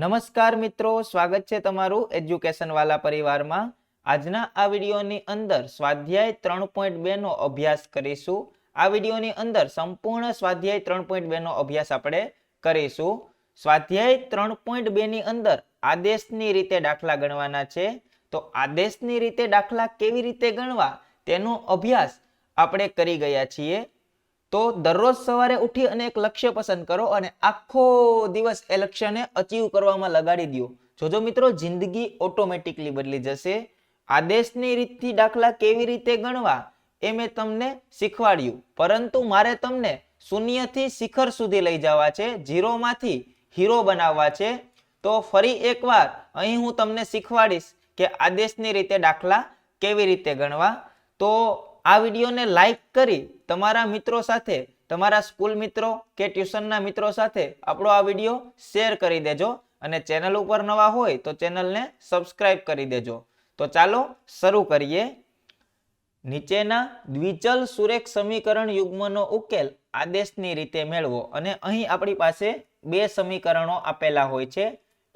નમસ્કાર મિત્રો, સ્વાગત છે તમારું એજ્યુકેશન વાલા પરિવારમાં. આજના આ વિડીયોની અંદર સ્વાધ્યાય ત્રણ પોઈન્ટ બે નો અભ્યાસ કરીશું. આ વિડીયોની અંદર સંપૂર્ણ સ્વાધ્યાય ત્રણ પોઈન્ટ બે નો અભ્યાસ આપણે કરીશું. સ્વાધ્યાય ત્રણ પોઈન્ટ બે ની અંદર આદેશની રીતે દાખલા ગણવાના છે. તો આદેશની રીતે દાખલા કેવી રીતે ગણવા તેનો અભ્યાસ આપણે કરી ગયા છીએ. તો દરરોજ સવારે ઉઠી અને એક લક્ષ્ય પસંદ કરો અને આખો દિવસ એ લક્ષ્યને અચીવ કરવામાં લગાડી દો જોજો મિત્રો, જિંદગી ઓટોમેટિકલી બદલી જશે. આદેશની રીતથી દાખલા કેવી રીતે ગણવા એ મેં તમને શીખવાડ્યું. પરંતુ મારે તમને શૂન્યથી શિખર સુધી લઈ જવા છે, ઝીરોમાંથી હીરો બનાવવા છે. તો ફરી એકવાર અહીં હું તમને શીખવાડીશ કે આદેશની રીતે દાખલા કેવી રીતે ગણવા. તો આ વિડીયોને લાઈક કરી તમારા મિત્રો સાથે, તમારા સ્કૂલ મિત્રો કે ટ્યુશનના મિત્રો સાથે આપણો આ વીડિયો શેર કરી દેજો અને ચેનલ ઉપર નવા હોય તો ચેનલને સબસ્ક્રાઇબ કરી દેજો. તો ચાલો શરૂ કરીએ. નીચેના દ્વિચલ સુરેખ સમીકરણ યુગ્મનો ઉકેલ આદેશની રીતે મેળવો અને અહીં આપણી પાસે બે સમીકરણો આપેલા હોય છે.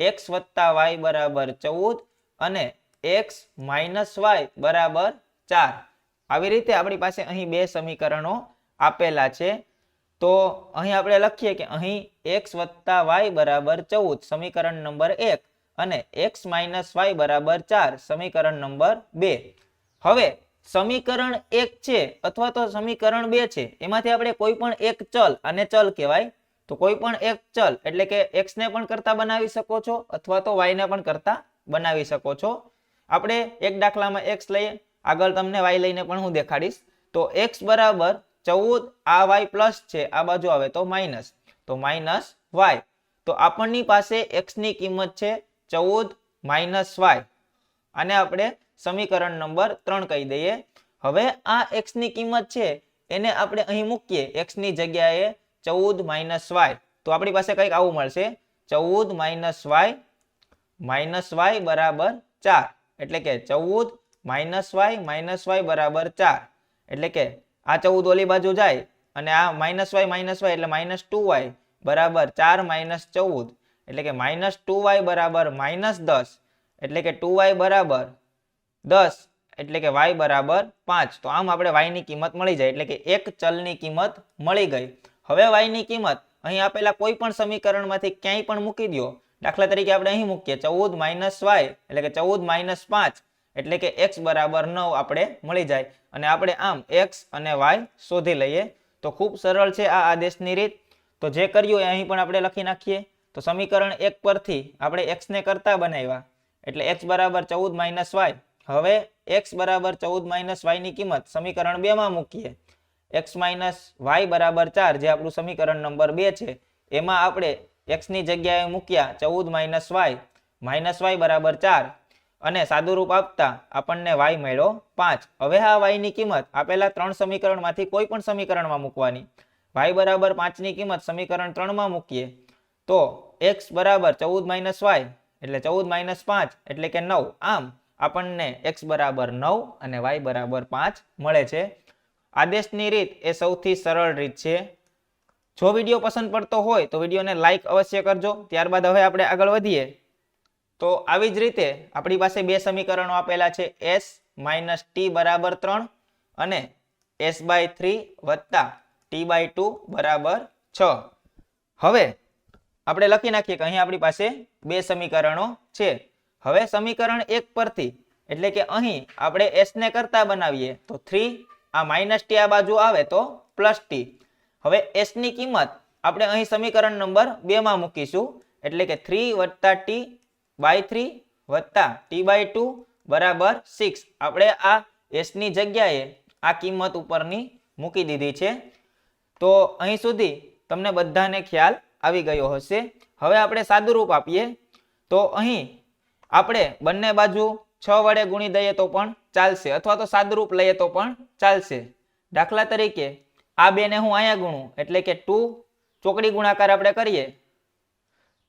એક્સ વત્તા વાય બરાબર ચૌદ અને એક્સ માઇનસ વાય બરાબર ચાર. આવી રીતે આપણી પાસે અહીં બે સમીકરણો આપેલા છે. તો અહીં આપણે લખીએ કે અહીં એક્સ વત્તા વાય બરાબર ચૌદ, સમીકરણ નંબર એક અને એક્સ માઇનસ વાય બરાબર ચાર, સમીકરણ નંબર બે. હવે સમીકરણ એક છે અથવા તો સમીકરણ બે છે, એમાંથી આપણે કોઈ પણ એક ચલ અને ચલ કહેવાય. તો કોઈ પણ એક ચલ એટલે કે એક્સ ને પણ કરતા બનાવી શકો છો અથવા તો વાય ને પણ કરતા બનાવી શકો છો. આપણે એક દાખલામાં એક્સ લઈએ. આગળ તમને વાય લઈને પણ હું દેખાડીશ. તો એક્સ બરાબર ચૌદ, આ વાય પ્લસ છે, આ બાજુ આવે તો માઇનસ તો માઇનસ વાય તો આપણની પાસે એક્સની કિંમત છે ચૌદ માઇનસ વાય આને આપણે સમીકરણ નંબર ત્રણ કહી દઈએ. હવે આ એક્સની કિંમત છે, એને આપણે અહીં મૂકીએ. એક્સની જગ્યાએ ચૌદ માઇનસ વાય તો આપણી પાસે કંઈક આવું મળશે. ચૌદ માઇનસ વાય માઇનસ વાય બરાબર ચાર. એટલે કે ચૌદ માઇનસ વાય માઇનસ વાય બરાબર ચાર. એટલે કે આ ચૌદ ઓલી બાજુ જાય અને આ માઇનસ વાય માઇનસ વાય એટલે માઇનસ ટુ વાય બરાબર ચાર માઇનસ ચૌદ. એટલે કે માઇનસ ટુ વાય બરાબર માઇનસ દસ. એટલે કે ટુ વાય બરાબર દસ. એટલે કે વાય બરાબર પાંચ. તો આમ આપણે વાયની કિંમત મળી જાય. એટલે કે એક ચલની કિંમત મળી ગઈ. હવે વાયની કિંમત અહીં આપેલા કોઈ પણ સમીકરણમાંથી ક્યાંય પણ મૂકી દો દાખલા તરીકે આપણે અહીં મૂકીએ. ચૌદ માઇનસ વાય એટલે કે ચૌદ માઇનસ પાંચ. એટલે કે એક્સ બરાબર નવ આપણે મળી જાય. અને આપણે આમ એક્સ અને વાય શોધી લઈએ. તો ખૂબ સરળ છે આ આદેશની રીત. તો જે કર્યું એ અહીં પણ આપણે લખી નાખીએ. તો સમીકરણ એક પરથી આપણે એક્સને કરતા બનાવ્યા. એટલે એક્સ બરાબર ચૌદ માઇનસ વાય હવે એક્સ બરાબર ચૌદ માઇનસ વાયની કિંમત સમીકરણ બેમાં મૂકીએ. એક્સ માઇનસ વાય બરાબર ચાર, જે આપણું સમીકરણ નંબર બે છે. એમાં આપણે એક્સની જગ્યાએ મૂક્યા ચૌદ માઇનસ વાય માઇનસ વાય બરાબર ચાર. અને સાદુરૂપ આપતા આપણને વાય મળ્યો પાંચ. હવે આ વાયની કિંમત આપેલા ત્રણ સમીકરણમાંથી કોઈ પણ સમીકરણમાં મૂકવાની. વાય બરાબર પાંચની કિંમત સમીકરણ ત્રણમાં મૂકીએ. તો એક્સ બરાબર ચૌદ માઇનસ વાય એટલે ચૌદ માઇનસ પાંચ એટલે કે નવ. આમ આપણને એક્સ બરાબર નવ અને વાય બરાબર પાંચ મળે છે. આદેશની રીત એ સૌથી સરળ રીત છે. જો વીડિયો પસંદ પડતો હોય તો વિડીયોને લાઇક અવશ્ય કરજો. ત્યારબાદ હવે આપણે આગળ વધીએ. તો આવી જ રીતે આપણી પાસે બે સમીકરણો આપેલા છે. એસ માઇનસ ટી બરાબર ત્રણ અને એસ બાય થ્રી વત્તા ટી બાય ટુ બરાબર છ. હવે આપણે લખી નાખીએ કે અહીં આપણી પાસે બે સમીકરણો છે. હવે સમીકરણ એક પરથી, એટલે કે અહીં આપણે એસને કરતા બનાવીએ, તો થ્રી આ માઇનસ ટી આ બાજુ આવે તો પ્લસ ટી હવે એસની કિંમત આપણે અહીં સમીકરણ નંબર બેમાં મૂકીશું, એટલે કે થ્રી વત્તા ટી બાય થ્રી વત્તા ટી બાય ટુ બરાબર સિક્સ. આપણે આ એસની જગ્યાએ આ કિંમત ઉપરની મૂકી દીધી છે. તો અહીં સુધી તમને બધાને ખ્યાલ આવી ગયો હશે. હવે આપણે સાદુરૂપ આપીએ. તો અહીં આપણે બંને બાજુ છ વડે ગુણી દઈએ તો પણ ચાલશે. અથવા તો સાદુરૂપ લઈએ તો પણ ચાલશે. દાખલા તરીકે આ બેને હું અહીંયા ગુણું. એટલે કે ટુ ચોકડી ગુણાકાર આપણે કરીએ.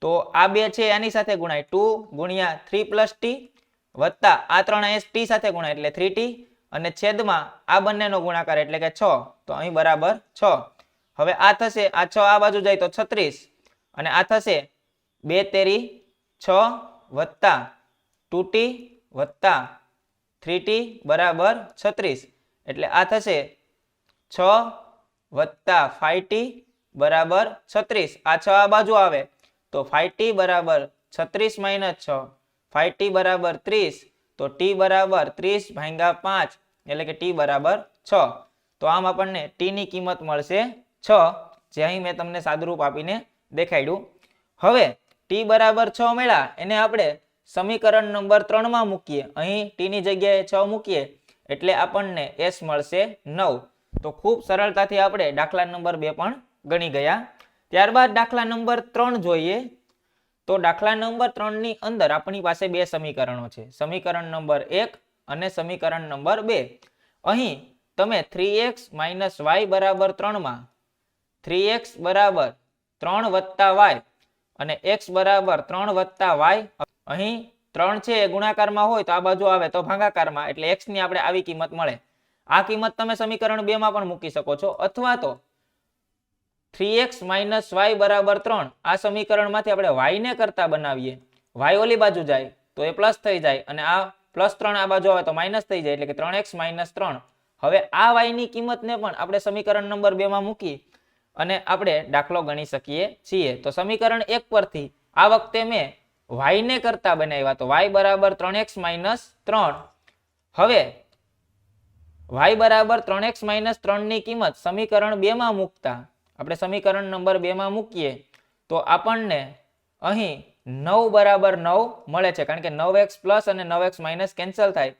તો આ બે છે એની સાથે ગુણાય ટુ ગુણ્યા થ્રી પ્લસ ટી વત્તા આ ત્રણ એસ ટી સાથે ગુણાય એટલે થ્રી ટી અને છેદમાં આ બંનેનો ગુણાકાર એટલે કે છ. તો અહીં બરાબર છ. હવે આ થશે, આ છ આ બાજુ જાય તો છત્રીસ. અને આ થશે બે તેરી છ વત્તા ટુ ટી વત્તા થ્રી ટી બરાબર છત્રીસ. એટલે આ થશે છ વત્તા ફાઈવ ટી બરાબર છત્રીસ. આ છ આ બાજુ આવે. તો ફાઈવ ટી બરાબર છત્રીસ માઇનસ છ. ફાઈવ ટી બરાબર ત્રીસ, તો ટી બરાબર ત્રીસ ભાંગ્યા પાંચ, એટલે કે ટી બરાબર છ. તો આમ આપણને ટીની કિંમત મળશે છ, જે અહીં મેં તમને સાદુરૂપ આપીને દેખાડ્યું. હવે ટી બરાબર છ મળ્યા એને આપણે સમીકરણ નંબર ત્રણમાં મૂકીએ. અહીં ટીની જગ્યાએ છ મૂકીએ, એટલે આપણને એસ મળશે નવ. તો ખૂબ સરળતાથી આપણે દાખલા નંબર બે પણ ગણી ગયા. ત્યારબાદ દાખલા નંબર ત્રણ જોઈએ. તો દાખલા નંબર ત્રણની અંદર આપણી પાસે બે સમીકરણો છે. સમીકરણ નંબર એક અને સમીકરણ નંબર બે. અહીં તમે થ્રી એક્સ માઇનસ વાય બરાબર ત્રણમાં થ્રી એક્સ બરાબર ત્રણ વત્તા વાય અને એક્સ બરાબર ત્રણ વત્તા વાય અહીં ત્રણ છે એ ગુણાકારમાં હોય તો આ બાજુ આવે તો ભાગાકારમાં. એટલે એક્સની આપણે આવી કિંમત મળે. આ કિંમત તમે સમીકરણ બે માં પણ મૂકી શકો છો. અથવા તો થ્રી એક્સ માઇનસ વાય બરાબર ત્રણ. આ સમીકરણમાંથી આપણે વાય ને કરતા બનાવીએ. વાય ઓલી બાજુ જાય, તો એ પ્લસ થઈ જાય અને આ પ્લસ ત્રણ આ બાજુ આવે તો માઇનસ થઈ જાય, એટલે કે ત્રણ એક્સ માઇનસ ત્રણ. હવે આ વાયની કિંમતને પણ આપણે સમીકરણ નંબર બેમાં મૂકી અને આપણે દાખલો ગણી શકીએ છીએ. તો સમીકરણ એક પરથી આ વખતે મેં વાય ને કરતા બનાવ્યા તો વાય બરાબર ત્રણ એક્સ માઇનસ ત્રણ. હવે વાય બરાબર ત્રણ એક્સ માઇનસ ત્રણની કિંમત સમીકરણ બે માં મૂકતા આપણે સમીકરણ નંબર બે માં મૂકીએ, તો આપણને અહીં નવ બરાબર નવ મળે છે. કારણ કે નવ એક્સ પ્લસ અને નવ એક્સ માઇનસ કેન્સલ થાય.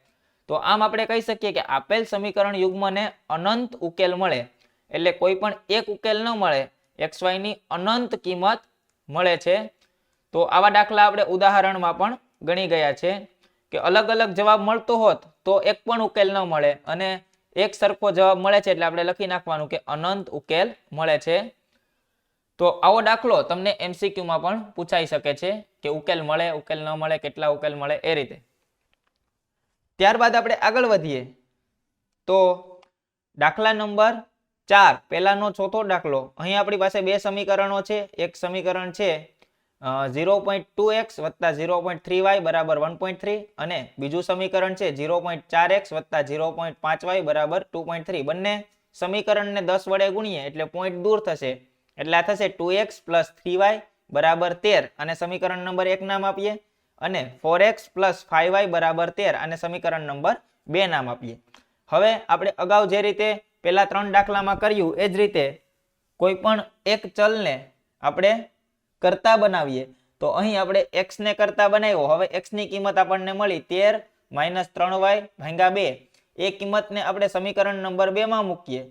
તો આમ આપણે કહી શકીએ કે આપેલ સમીકરણ યુગ્મને અનંત ઉકેલ મળે. એટલે કોઈ પણ એક ઉકેલ ન મળે. એક્સની અનંત કિંમત મળે છે. તો આવા દાખલા આપણે ઉદાહરણમાં પણ ગણી ગયા છે કે અલગ અલગ જવાબ મળતો હોત તો એક પણ ઉકેલ ન મળે અને એક સરખો જવાબ મળે છે એટલે આપણે લખી નાખવાનું કે અનંત ઉકેલ મળે છે. તો આવો દાખલો તમને MCQ માં પણ પૂછાઈ શકે છે કે ઉકેલ મળે, ઉકેલ ન મળે, કેટલા ઉકેલ મળે એ રીતે. ત્યારબાદ આપણે આગળ વધીએ. તો દાખલા નંબર ચાર, પહેલાનો ચોથો દાખલો. અહીં આપણી પાસે બે સમીકરણો છે. એક સમીકરણ છે ઝીરો પોઈન્ટ ટુ એક્સ વત્તા ઝીરો પોઈન્ટ થ્રી વાય બરાબર વન પોઈન્ટ થ્રી અને બીજું સમીકરણ છે ઝીરો પોઈન્ટ ચાર એક્સ વત્તા ઝીરો પોઈન્ટ પાંચ વાય બરાબર ટુ પોઈન્ટ થ્રી. બંને સમીકરણને દસ વડે ગુણીએ એટલે પોઈન્ટ દૂર થશે. એટલે આ થશે two X plus three Y બરાબર તેર અને સમીકરણ નંબર એક નામ આપીએ. અને four X plus five Y બરાબર તેર અને સમીકરણ નંબર બે નામ આપીએ. હવે આપણે અગાઉ જે રીતે પેલા ત્રણ દાખલામાં કર્યું, એ જ રીતે કોઈ પણ એક ચલને આપણે કરતા બનાવીએ, તો અહીં આપણે x ને કરતા બનાવ્યો. હવે x ની કિંમત આપણને મળી તેર માઇનસ ત્રણ વાય ભાંગા બે. એ કિંમતને આપણે સમીકરણ નંબર બે માં મૂકીએ.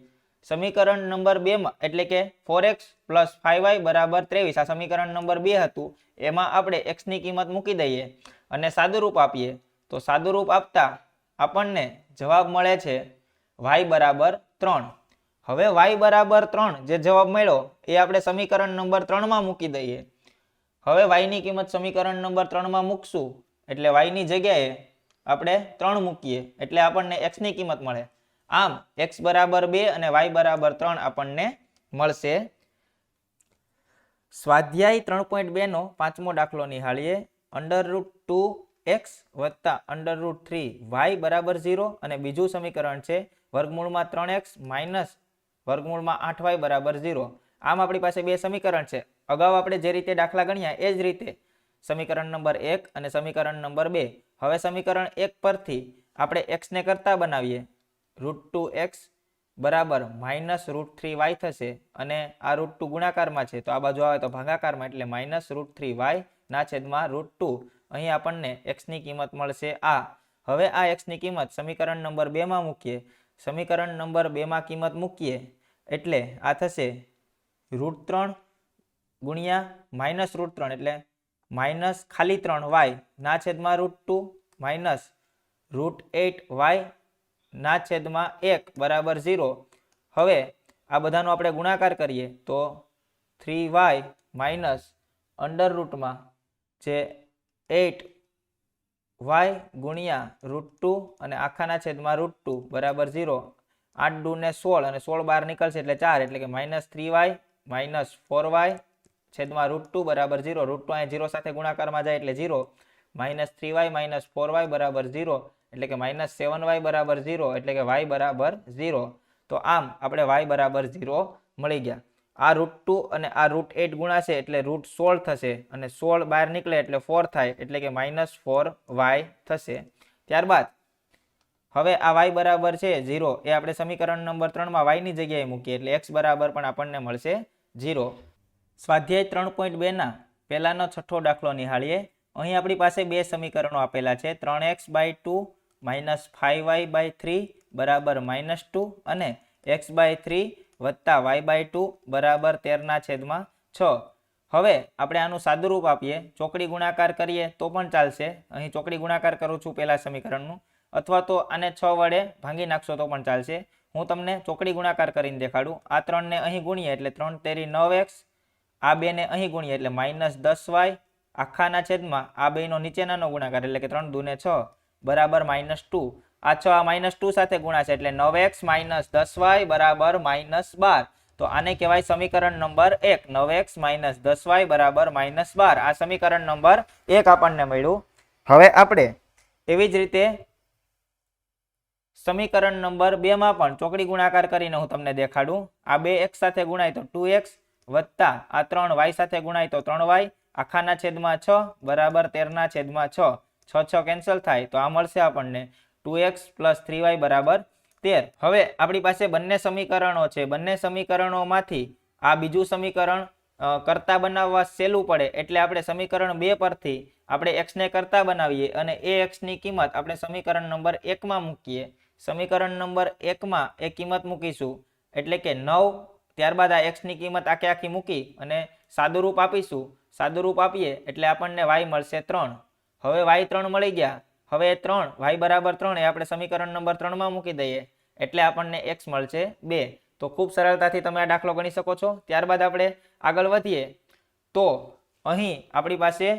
સમીકરણ નંબર બે માં, એટલે કે four X plus five Y બરાબર ત્રેવીસ. આ સમીકરણ નંબર બે હતું. એમાં આપણે x ની કિંમત મૂકી દઈએ અને સાદુરૂપ આપીએ. તો સાદુરૂપ આપતા આપણને જવાબ મળે છે y બરાબર ત્રણ. હવે વાય બરાબર ત્રણ જે જવાબ મળ્યો, એ આપણે સમીકરણ નંબર ત્રણમાં મૂકી દઈએ. હવે વાયની કિંમત સમીકરણ નંબર ત્રણમાં મૂકશું, એટલે વાયની જગ્યાએ આપણે ત્રણ મૂકીએ, એટલે આપણને એક્સની કિંમત મળે. આમ એક્સ બરાબર બે અને વાય બરાબર ત્રણ આપણને મળશે. સ્વાધ્યાય ત્રણ પોઈન્ટ બેનો પાંચમો દાખલો નિહાળીએ. અંડર રૂટ ટુ એક્સ વત્તા અંડર રૂટ થ્રી વાય બરાબર ઝીરો અને બીજું સમીકરણ છે વર્ગમૂળમાં ત્રણ એક્સ માઇનસ વર્ગમૂળમાં આઠ વાય બરાબર ઝીરો. આમ આપણી પાસે બે સમીકરણ છે. અગાઉ આપણે જે રીતે દાખલા ગણ્યા એ જ રીતે. સમીકરણ નંબર એક અને સમીકરણ નંબર બે. હવે સમીકરણ એક પરથી આપણે એક્સને કરતા બનાવીએ. રૂટ ટુ એક્સ બરાબર માઇનસ રૂટ થ્રી વાય થશે અને આ રૂટ ટુ ગુણાકારમાં છે. તો આ બાજુ આવે તો ભાગાકારમાં એટલે માઇનસ રૂટ થ્રી વાય ના છેદમાં રૂટ ટુ. અહીં આપણને એક્સની કિંમત મળશે આ. હવે આ એક્સની કિંમત સમીકરણ નંબર બેમાં મૂકીએ. સમીકરણ નંબર બેમાં કિંમત મૂકીએ એટલે આ થશે રૂટ ત્રણ ગુણ્યા માઇનસ રૂટ ત્રણ એટલે માઇનસ ખાલી ત્રણ વાય ના છેદમાં root two minus root eight Y ના છેદમાં એક બરાબર ઝીરો. હવે આ બધાનો આપણે ગુણાકાર કરીએ તો થ્રી વાય માઇનસ અંડર રૂટમાં જે એટ વાય ગુણ્યા રૂટ ટુ અને આખાના છેદમાં રૂટ ટુ બરાબર ઝીરો આઠ દુ ને સોળ અને સોળ બાર નીકળશે એટલે ચાર, એટલે કે minus three Y minus four Y, છેદમાં રૂટ ટુ બરાબર ઝીરો રૂટ ટુ અહીંયા ઝીરો સાથે ગુણાકારમાં જાય એટલે zero minus three Y minus four Y બરાબર ઝીરો એટલે કે માઇનસ સેવન વાય બરાબર ઝીરો એટલે કે વાય બરાબર ઝીરો તો આમ આપણે વાય બરાબર ઝીરો મળી ગયા. આ રૂટ ટુ અને આ રૂટ એટ ગુણાશે એટલે રૂટ સોળ થશે અને સોળ બહાર નીકળે એટલે ફોર થાય, એટલે કે માઇનસ ફોર વાય થશે. ત્યારબાદ, હવે આ વાય બરાબર છે ઝીરો એ આપણે સમીકરણ નંબર ત્રણમાં વાયની જગ્યાએ મૂકીએ એટલે એક્સ બરાબર પણ આપણને મળશે ઝીરો સ્વાધ્યાય ત્રણ પોઈન્ટ બેના પહેલાનો છઠ્ઠો દાખલો નિહાળીએ. અહીં આપણી પાસે બે સમીકરણો આપેલા છે. ત્રણ X by two minus five Y by three બરાબર માઇનસ ટુ અને એક્સ બાય થ્રી વત્તા વાય બાય ટુ બરાબર તેરના છેદમાં છ. હવે આપણે આનું સાદુરૂપ આપીએ. ચોકડી ગુણાકાર કરીએ તો પણ ચાલશે. અહીં ચોકડી ગુણાકાર કરું છું પહેલા સમીકરણનું. અથવા તો આને છ વડે ભાંગી નાખશો તો પણ ચાલશે. હું તમને ચોકડી ગુણાકાર કરીને દેખાડું. આ ત્રણને અહીં ગુણીએ એટલે ત્રણ તેરી નવ એક્સ. આ બેને અહીં ગુણીએ એટલે માઇનસ દસ વાય. આખાના છેદમાં આ બેનો નીચેનાનો ગુણાકાર એટલે કે ત્રણ દુને છ. બરાબર માઇનસ ટુ. આ છ આ માઇનસ ટુ સાથે ગુણાશે એટલે નવ એક્સ માઇનસ દસ વાય બરાબર માઇનસ બાર. તો આને કહેવાય સમીકરણ નંબર એક. નવ એક્સ માઇનસ દસ વાય બરાબર માઇનસ બાર. આ સમીકરણ નંબર એક આપણને મળ્યું. હવે આપણે એવી જ રીતે સમીકરણ નંબર બે માં પણ ચોકડી ગુણાકાર કરીને હું તમને દેખાડું. આ બે એક્સ સાથે ગુણાય તો ટુ એક્સ વત્તા આ ત્રણ વાય સાથે ગુણાય તો ત્રણ વાય આખાના છેદમાં છ બરાબર તેરના છેદમાં છ. છ છ કેન્સલ થાય તો આ મળશે આપણને. Two X plus three Y બરાબર તેર. હવે આપણી પાસે બંને સમીકરણો છે. બંને સમીકરણોમાંથી આ બીજું સમીકરણ કરતા બનાવવા સહેલું પડે. એટલે આપણે સમીકરણ બે પરથી આપણે એક્સને કરતા બનાવીએ અને એ એક્સની કિંમત આપણે સમીકરણ નંબર એકમાં મૂકીએ. સમીકરણ નંબર એકમાં એ કિંમત મૂકીશું. એટલે કે નવ, ત્યારબાદ આ એક્સની કિંમત આખે આખી મૂકી અને સાદુરૂપ આપીશું. સાદુરૂપ આપીએ એટલે આપણને વાય મળશે ત્રણ. હવે વાય ત્રણ મળી ગયા. હવે ત્રણ વાય બરાબર ત્રણ એ આપણે સમીકરણ નંબર ત્રણમાં મૂકી દઈએ. એટલે આપણને એક્સ મળશે બે. તો ખૂબ સરળતાથી તમે આ દાખલો ગણી શકો છો. ત્યારબાદ આપણે આગળ વધીએ. તો અહીં આપણી પાસે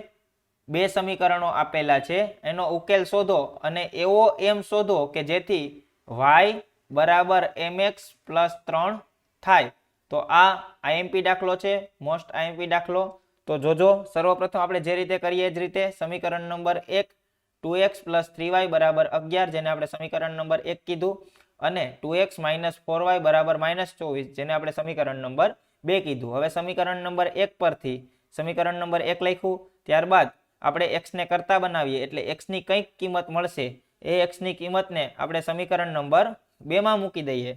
બે સમીકરણો આપેલા છે. એનો ઉકેલ શોધો અને એવો એમ શોધો કે જેથી વાય બરાબર એમ એક્સ પ્લસ ત્રણ થાય. તો આ આઈએમપી દાખલો છે મોસ્ટ આઈએમપી દાખલો. તો જોજો, સર્વપ્રથમ આપણે જે રીતે કરીએ એ જ રીતે સમીકરણ નંબર એક two X plus three Y બરાબર અગિયાર, જેને આપણે સમીકરણ નંબર એક કીધું, અને two X minus four Y બરાબર માઇનસ ચોવીસ, જેને આપણે સમીકરણ નંબર બે કીધું. હવે સમીકરણ નંબર એક પરથી, સમીકરણ નંબર એક લખ્યું, ત્યારબાદ આપણે એક્સને કરતા બનાવીએ, એટલે એક્સની કંઈક કિંમત મળશે. એ એક્સની કિંમતને આપણે સમીકરણ નંબર બેમાં મૂકી દઈએ.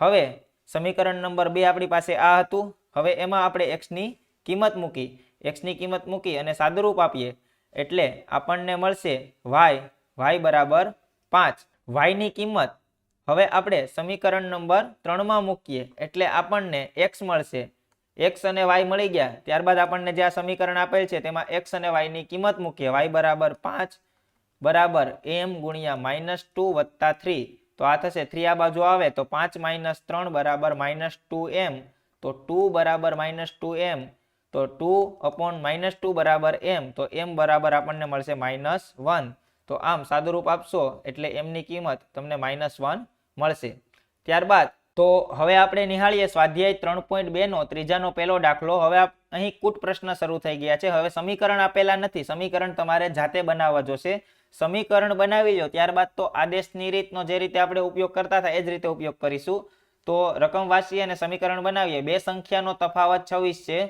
હવે સમીકરણ નંબર બે આપણી પાસે આ હતું. હવે એમાં આપણે એક્સની કિંમત મૂકી, એક્સની કિંમત મૂકી અને સાદુરૂપ આપીએ. એટલે આપણને મળશે વાય વાય બરાબર પાંચ. વાયની કિંમત હવે આપણે સમીકરણ નંબર ત્રણમાં મૂકીએ એટલે આપણને એક્સ મળશે. એક્સ અને વાય મળી ગયા. ત્યારબાદ આપણને જે આ સમીકરણ આપેલ છે તેમાં એક્સ અને વાયની કિંમત મૂકીએ. વાય બરાબર પાંચ, બરાબર એમ ગુણ્યા માઇનસ ટુ વત્તા થ્રી. તો આ થશે થ્રી આ બાજુ આવે તો પાંચ માઇનસ ત્રણ બરાબર માઇનસ ટુ એમ. તો ટુ બરાબર માઇનસ ટુ એમ. તો ટુ અપોન માઇનસ ટુ બરાબર એમ, તો એમ બરાબર આપણને મળશે માઇનસ વન. તો આમ સાદુરૂપ આપશો એટલે એમની કિંમત તમને માઇનસ વન મળશે. ત્યારબાદ, તો હવે આપણે નિહાળીએ સ્વાધ્યાય ત્રણ પોઈન્ટ બેનો ત્રીજાનો પહેલો દાખલો. હવે અહીં કૂટ પ્રશ્ન શરૂ થઈ ગયા છે. હવે સમીકરણ આપેલા નથી. સમીકરણ તમારે જાતે બનાવવા જોશે. સમીકરણ બનાવી લો. ત્યારબાદ તો આદેશની રીતનો જે રીતે આપણે ઉપયોગ કરતા હતા, એ જ રીતે ઉપયોગ કરીશું. તો રકમ વાંચીએ અને સમીકરણ બનાવીએ. બે સંખ્યાનો તફાવત છવ્વીસ છે.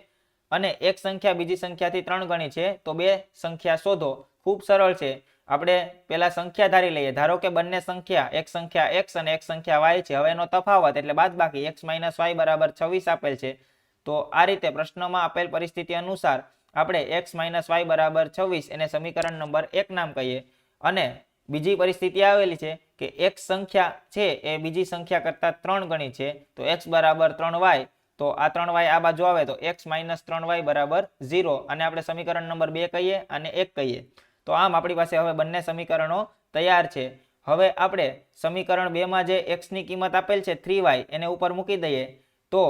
અને એક સંખ્યા બીજી સંખ્યાથી ત્રણ ગણી છે, તો બે સંખ્યા શોધો. ખૂબ સરળ છે. આપણે પેલા સંખ્યા ધારી લઈએ. ધારો કે બંને સંખ્યા, એક સંખ્યા એક્સ અને એક સંખ્યા વાય છે. હવે એનો તફાવત એટલે બાદ બાકી એક્સ માઇનસ વાય બરાબર છવ્વીસ આપેલ છે. તો આ રીતે પ્રશ્નમાં આપેલ પરિસ્થિતિ અનુસાર આપણે એક્સ માઇનસ વાય બરાબર છવ્વીસ એને સમીકરણ નંબર એક નામ કહીએ. અને બીજી પરિસ્થિતિ આવેલી છે કે એક સંખ્યા છે એ બીજી સંખ્યા કરતા ત્રણ ગણી છે, તો એક્સ બરાબર ત્રણ y. તો આ ત્રણ વાય આ બાજુ આવે તો એક્સ માઇનસ ત્રણ વાય બરાબર ઝીરો. અને આપણે સમીકરણ નંબર બે કહીએ અને એક કહીએ. તો આમ આપણી પાસે હવે બંને સમીકરણો તૈયાર છે. હવે આપણે સમીકરણ બેમાં જે એક્સની કિંમત આપેલ છે થ્રી વાય એને ઉપર મૂકી દઈએ. તો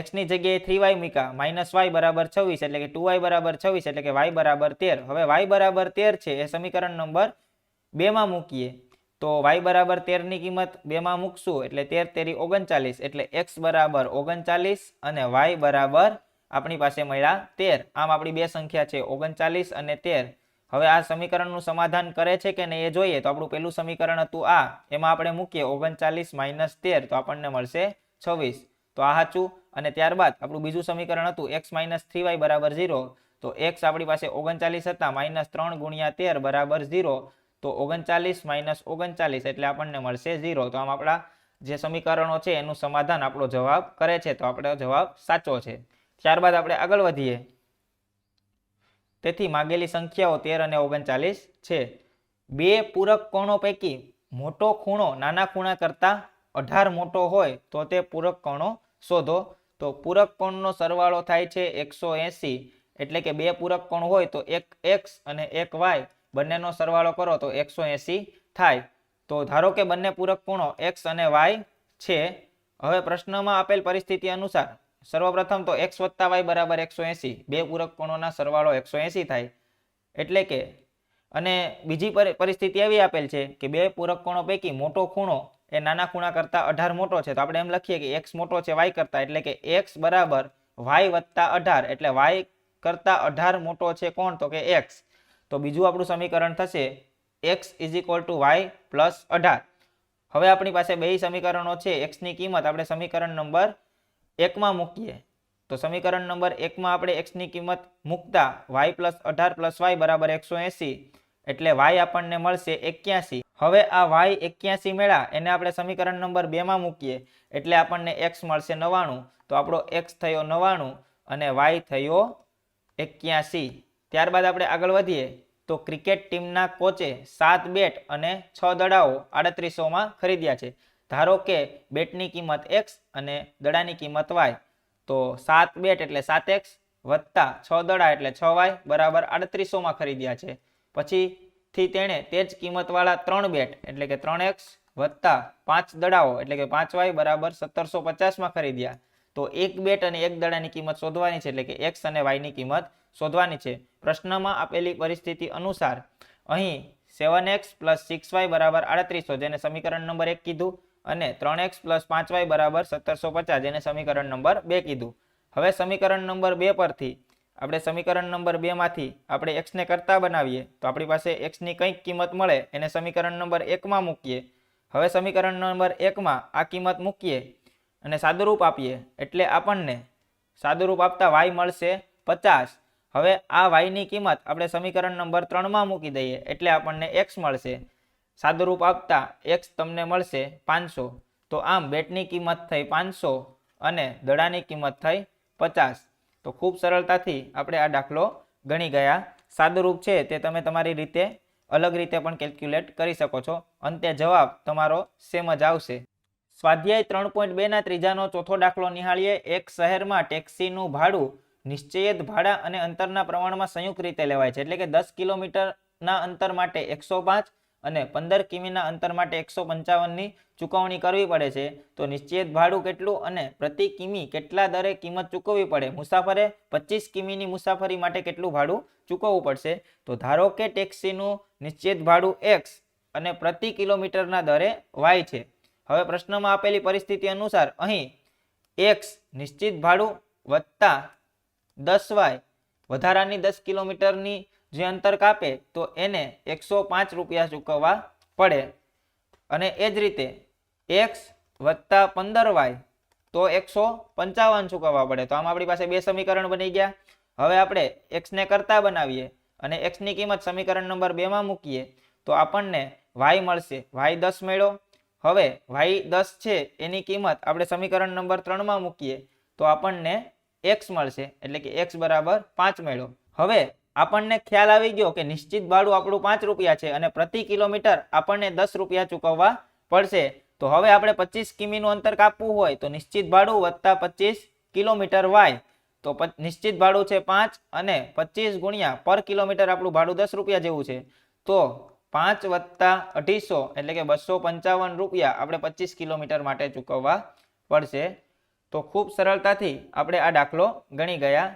એક્સની જગ્યાએ થ્રી વાય મૂકા માઇનસ વાય બરાબર છવ્વીસ એટલે કે ટુ વાય બરાબર છવ્વીસ એટલે કે વાય બરાબર તેર. હવે વાય બરાબર તેર છે એ સમીકરણ નંબર બેમાં મૂકીએ. તો વાય બરાબર તેરની કિંમત બેમાં મૂકશું એટલે તેર તેરી ઓગણચાલીસ એટલે એક્સ બરાબર ઓગણચાલીસ અને વાય બરાબર આપણી પાસે મળ્યા તેર. આમ આપણી બે સંખ્યા છે ઓગણચાલીસ અને તેર. હવે આ સમીકરણનું સમાધાન કરે છે કે નહીં એ જોઈએ? તો આપણું પેલું સમીકરણ હતું આ. એમાં આપણે મૂકીએ ઓગણચાલીસ માઇનસ તેર તો આપણને મળશે છવ્વીસ. તો આ સાચું. અને ત્યારબાદ આપણું બીજું સમીકરણ હતું એક્સ માઇનસ થ્રી વાય બરાબર ઝીરો. તો એક્સ આપણી પાસે ઓગણચાલીસ હતા. માઇનસ ત્રણ ગુણ્યા તેર બરાબર ઝીરો. તો ઓગણચાલીસ માઇનસ ઓગણચાલીસ એટલે આપણને મળશે ઝીરો. તો આમ આપણા જે સમીકરણો છે એનું સમાધાન આપણો જવાબ કરે છે. તો આપણો જવાબ સાચો છે. ત્યારબાદ આપણે આગળ વધીએ. તેથી માગેલી સંખ્યાઓ તેર અને ઓગણચાલીસ છે. બે પૂરક કોણો પૈકી મોટો ખૂણો નાના ખૂણા કરતાં અઢાર મોટો હોય તો તે પૂરક કોણો શોધો. તો પૂરક કોણનો સરવાળો થાય છે એકસો એટલે કે બે પૂરક કોણ હોય તો એક એક્સ અને એક વાય. બંનેનો સરવાળો કરો તો એકસો થાય. તો ધારો કે બંને પૂરક કોણો એક્સ અને વાય છે, હવે પ્રશ્નમાં આપેલ પરિસ્થિતિ અનુસાર સર્વપ્રથમ તો એક્સ વત્તા વાય બરાબર એકસો એંસી, બે પૂરક કોણોના સરવાળો એકસો એંસી થાય. એટલે કે, અને બીજી પરી- પરિસ્થિતિ એવી આપેલ છે કે બે પૂરક કોણો પૈકી મોટો ખૂણો એ નાના ખૂણા કરતાં અઢાર મોટો છે. તો આપણે એમ લખીએ કે એક્સ મોટો છે વાય કરતાં, એટલે કે એક્સ બરાબર વાય વત્તા અઢાર, એટલે વાય કરતાં અઢાર મોટો છે કોણ? તો કે એક્સ. તો બીજું આપણું સમીકરણ થશે X is equal to Y plus અઢાર. હવે આપણી પાસે બે સમીકરણો છે એક્સની કિંમત આપણે સમીકરણ નંબર એકમાં મૂકીએ. તો સમીકરણ નંબર એકમાં આપણે એક્સની કિંમત મૂકતા વાય પ્લસ અઢાર પ્લસ વાય બરાબર એકસો એંસી. એટલે વાય આપણને મળશે એક્યાસી. હવે આ વાય એક્યાસી મેળા, એને આપણે સમીકરણ નંબર બેમાં મૂકીએ. એટલે આપણને એક્સ મળશે નવ્વાણું. તો આપણો એક્સ થયો નવ્વાણું અને વાય થયો એક્યાસી. ત્યારબાદ આપણે આગળ વધીએ, તો ક્રિકેટ ટીમના કોચે સાત બેટ અને છ દડાઓ આડત્રીસોમાં ખરીદ્યા છે. ધારો કે બેટની કિંમત એક્સ અને દડાની કિંમત વાય તો સાત બેટ એટલે સાત એક્સ વત્તા છ દડા એટલે છ વાય બરાબર આડત્રીસોમાં ખરીદ્યા છે. પછીથી તેણે તે જ કિંમતવાળા ત્રણ બેટ, એટલે કે ત્રણ એક્સ વત્તા પાંચ દડાઓ, એટલે કે પાંચ વાય બરાબર સત્તરસો પચાસમાં ખરીદ્યા. તો એક બેટ અને એક દડાની કિંમત શોધવાની છે એટલે કે એક્સ અને વાયની કિંમત શોધવાની છે. પ્રશ્નમાં આપેલી પરિસ્થિતિ અનુસાર અહીં seven X plus six Y બરાબર આડત્રીસો જેને સમીકરણ નંબર એક કીધું અને ત્રણ એક્સ પ્લસ પાંચ વાય બરાબર સત્તરસો પચાસ, જેને સમીકરણ નંબર બે કીધું. હવે સમીકરણ નંબર બે પરથી આપણે સમીકરણ નંબર બેમાંથી આપણે એક્સને કરતા બનાવીએ તો આપણી પાસે એક્સની કંઈક કિંમત મળે. એને સમીકરણ નંબર એકમાં મૂકીએ. હવે સમીકરણ નંબર એકમાં આ કિંમત મૂકીએ. અને સાદુરૂપ આપીએ એટલે આપણને સાદુરૂપ આપતા વાય મળશે પચાસ. હવે આ વાયની કિંમત આપણે સમીકરણ નંબર ત્રણમાં મૂકી દઈએ એટલે આપણને એક્સ મળશે. સાદુરૂપ આપતા એક્સ તમને મળશે પાંચસો. તો આમ બેટની કિંમત થઈ પાંચસો અને દડાની કિંમત થઈ પચાસ. તો ખૂબ સરળતાથી આપણે આ દાખલો ગણી ગયા. સાદુરૂપ છે તે તમે તમારી રીતે અલગ રીતે પણ કેલ્ક્યુલેટ કરી શકો છો. અંતે જવાબ તમારો સેમ જ આવશે. સ્વાધ્યાય ત્રણ પોઈન્ટ બેના ત્રીજાનો ચોથો દાખલો નિહાળીએ. એક શહેરમાં ટેક્સીનું ભાડું નિશ્ચયિત ભાડા અને અંતરના પ્રમાણમાં સંયુક્ત રીતે લેવાય છે. એટલે કે દસ કિલોમીટરના અંતર માટે એકસો પાંચ અને પંદર કિમીના અંતર માટે એકસો પંચાવનની ચૂકવણી કરવી પડે છે. તો નિશ્ચિત ભાડું કેટલું અને પ્રતિ કિમી કેટલા દરે કિંમત ચૂકવવી પડે? મુસાફરે પચીસ કિમીની મુસાફરી માટે કેટલું ભાડું ચૂકવવું પડશે? તો ધારો કે ટેક્સીનું નિશ્ચિત ભાડું એક્સ અને પ્રતિ કિલોમીટરના દરે વાય છે. હવે પ્રશ્નમાં આપેલી પરિસ્થિતિ અનુસાર અહીં એક્સ નિશ્ચિત ભાડું વત્તા દસ વાય વધારાની દસ કિલોમીટરની જે અંતર કાપે તો એને એકસો પાંચ રૂપિયા ચૂકવવા પડે. અને એ જ રીતે એક્સ વત્તા પંદર વાય તો એકસો પંચાવન ચૂકવવા પડે. તો આમ આપણી પાસે બે સમીકરણ બની ગયા. હવે આપણે એક્સને કરતા બનાવીએ અને એક્સની કિંમત સમીકરણ નંબર બેમાં મૂકીએ તો આપણને વાય મળશે. વાય દસ મેળો હવે વાય દસ છે, એની કિંમત આપણે સમીકરણ નંબર ત્રણમાં મૂકીએ, તો આપણને એક્સ મળશે, એટલે કે એક્સ બરાબર પાંચ મેળો. હવે આપણને ખ્યાલ આવી ગયો કે નિશ્ચિત ભાડું આપણું પાંચ રૂપિયા છે અને પ્રતિ કિલોમીટર આપણને દસ રૂપિયા ચૂકવવા પડશે. તો હવે આપણે પચીસ કિમીનું અંતર કાપવું હોય તો નિશ્ચિત ભાડું વત્તા પચીસ કિલોમીટર વાય તો નિશ્ચિત ભાડું છે પાંચ અને પચીસ ગુણ્યા પર કિલોમીટર આપણું ભાડું દસ રૂપિયા જેવું છે. તો પાંચ વત્તા અઢીસો એટલે કે બસો પંચાવન રૂપિયા આપણે પચીસ કિલોમીટર માટે ચૂકવવા પડશે. તો ખૂબ સરળતાથી આપણે આ દાખલો ગણી ગયા.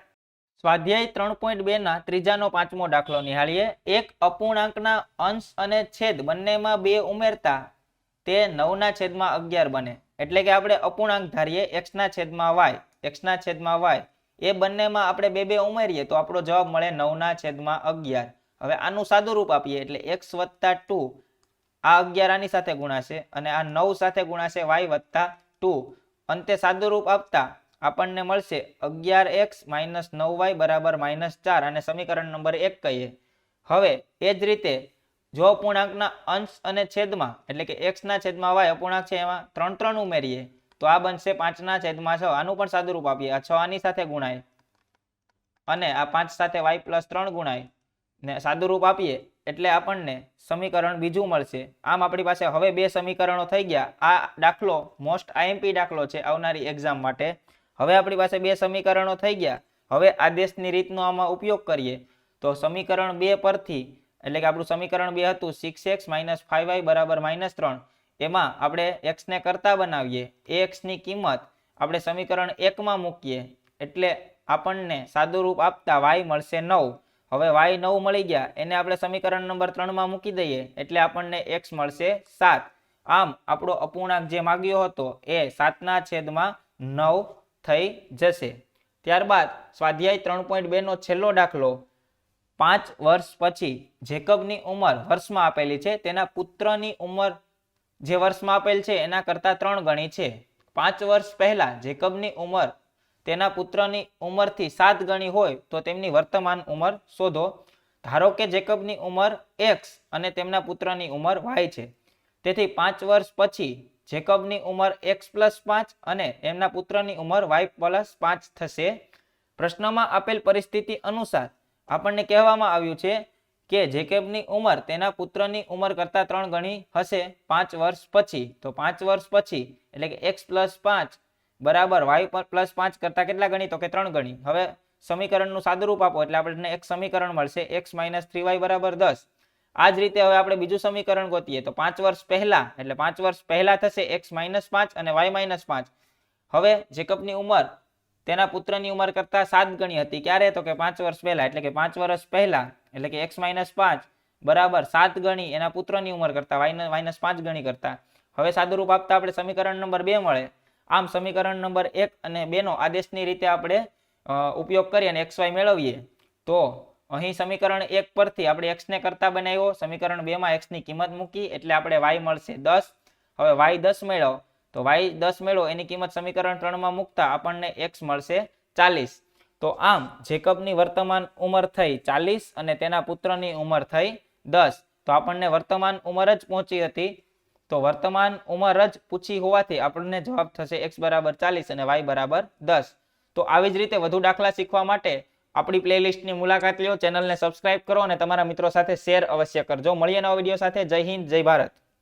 સ્વાધ્યાય ત્રણ પોઈન્ટ બેના ત્રીજાનો પાંચમો દાખલો નિહાળીએ. એક અપૂર્ણાંકના અંશ અને છેદ બંનેમાં બે ઉમેરતા તે નવના છેદમાં અગિયાર બને. એટલે કે આપણે અપૂર્ણાંક ધારીએ એક્સના છેદમાં વાય એક્સના છેદમાં વાય એ બંનેમાં આપણે બે બે ઉમેરીએ તો આપણો જવાબ મળે નવના છેદમાં અગિયાર. હવે આનું સાદું રૂપ આપીએ એટલે એક્સ વત્તા ટુ આ અગિયાર આની સાથે ગુણાશે અને આ નવ સાથે ગુણાશે વાય વત્તા ટુ. અંતે સાદું રૂપ આપતા આપણને મળશે અગિયાર એક્સ માઇનસ નવ વાય બરાબર માઇનસ ચાર અને સમીકરણ નંબર એક કહીએ. હવે એ જ રીતે જો અપૂર્ણાંકના અંશ અને છેદમાં, એટલે કે એક્સના છેદમાં વાય અપૂર્ણાંક છે એમાં ત્રણ ત્રણ ઉમેરીએ, તો આ બનશે પાંચના છેદમાં છ. આનું પણ સાદું રૂપ આપીએ. આ છ આની સાથે ગુણાય અને આ પાંચ સાથે વાય પ્લસ ત્રણ ગુણાય. ને સાદું રૂપ આપીએ એટલે આપણને સમીકરણ બીજું મળશે. આમ આપણી પાસે હવે બે સમીકરણો થઈ ગયા. આ દાખલો મોસ્ટ આઈએમપી દાખલો છે આવનારી એક્ઝામ માટે. હવે આપણી પાસે બે સમીકરણો થઈ ગયા. હવે આદેશની રીતનો આમાં ઉપયોગ કરીએ. તો સમીકરણ બે પરથી, એટલે કે આપણું સમીકરણ બે હતું six x minus five y બરાબર માઇનસ ત્રણ. એમાં આપણે એક્સને કરતા બનાવીએ. એ એક્સની કિંમત આપણે સમીકરણ એકમાં મૂકીએ. એટલે આપણને સાદુરૂપ આપતા વાય મળશે નવ. હવે વાય નવ મળી ગયા, એને આપણે સમીકરણ નંબર ત્રણમાં મૂકી દઈએ, એટલે આપણને એક્સ મળશે સાત. આમ આપણો અપૂર્ણાંક જે માગ્યો હતો, એ સાતના છેદમાં નવ થઈ જશે. ત્યારબાદ સ્વાધ્યાય ત્રણ પોઈન્ટ બેનો છેલ્લો દાખલો. પાંચ વર્ષ પછી જેકબની ઉંમર વર્ષમાં આપેલી છે, તેના પુત્રની ઉંમર જે વર્ષમાં આપેલ છે, એના કરતાં ત્રણ ગણી છે. પાંચ વર્ષ પહેલા જેકબની ઉંમર તેના પુત્રની ઉંમરથી સાત ગણી હોય તો તેમની વર્તમાન ઉંમર શોધો. ધારો કે જેકબની ઉંમર એક્સ અને તેમના પુત્રની ઉંમર વાય છે. તેથી પાંચ વર્ષ પછી જેકબની ઉંમર એક્સ પ્લસ પાંચ અને એમના પુત્રની ઉંમર વાય પ્લસ પાંચ થશે. પ્રશ્નમાં આપેલ પરિસ્થિતિ અનુસાર આપણને કહેવામાં આવ્યું છે કે જેકેબની ઉંમર તેના પુત્રની ઉંમર કરતાં ત્રણ ગણી હશે પાંચ વર્ષ પછી. તો પાંચ વર્ષ પછી, એટલે કે એક્સ પ્લસ પાંચ બરાબર વાય પ્લસ પાંચ કરતા કેટલા ગણી? તો કે ત્રણ ગણી. હવે સમીકરણનું સાદુરૂપ આપો, એટલે આપણને એક સમીકરણ મળશે એક્સ માઇનસ થ્રી વાય બરાબર દસ. આ જ રીતે હવે આપણે બીજું સમીકરણ ગોતીએ. તો પાંચ વર્ષ પહેલા, એટલે પાંચ વર્ષ પહેલા થશે એક્સ માઇનસ પાંચ અને વાય માઇનસ પાંચ. હવે જેકબની ઉંમર, તેના પુત્રની ઉંમર કરતાં સાત ગણી હતી. ક્યારે? તો કે પાંચ વર્ષ પહેલા, એટલે કે પાંચ વર્ષ પહેલા, એટલે કે એક્સ માઇનસ પાંચ. બરાબર, સાત ગણી. એના પુત્રની ઉંમર કરતા વાય માઇનસ પાંચ ગણી કરતા. હવે સાદુરૂપ આપતા આપણે સમીકરણ નંબર બે મળે. આમ સમીકરણ નંબર એક અને બેનો આદેશની રીતે આપણે ઉપયોગ કરી અને એક્સ વાય મેળવીએ. તો અહીં સમીકરણ એક પરથી આપણે એક્સને કરતા બનાવ્યો. સમીકરણ બેમાં એક્સની કિંમત મૂકી એટલે આપણે વાય મળશે દસ. હવે વાય દસ મેળવો. તો વાય દસ મેળવો, એની કિંમત સમીકરણ ત્રણમાં મૂકતા આપણને એક્સ મળશે ચાલીસ. તો આમ જેકબની વર્તમાન ઉંમર થઈ ચાલીસ અને તેના પુત્રની ઉંમર થઈ દસ. તો આપણને વર્તમાન ઉંમર જ પહોંચી હતી તો વર્તમાન ઉંમર જ પૂછી હોવાથી આપણને જવાબ થશે એક્સ બરાબર ચાલીસ અને વાય બરાબર દસ. તો આવી જ રીતે વધુ દાખલા શીખવા માટે આપણી પ્લેલિસ્ટની મુલાકાત લ્યો, ચેનલને સબસ્ક્રાઇબ કરો અને તમારા મિત્રો સાથે શેર અવશ્ય કરજો. મળીએ નવા વીડિયો સાથે. જય હિન્દ, જય ભારત.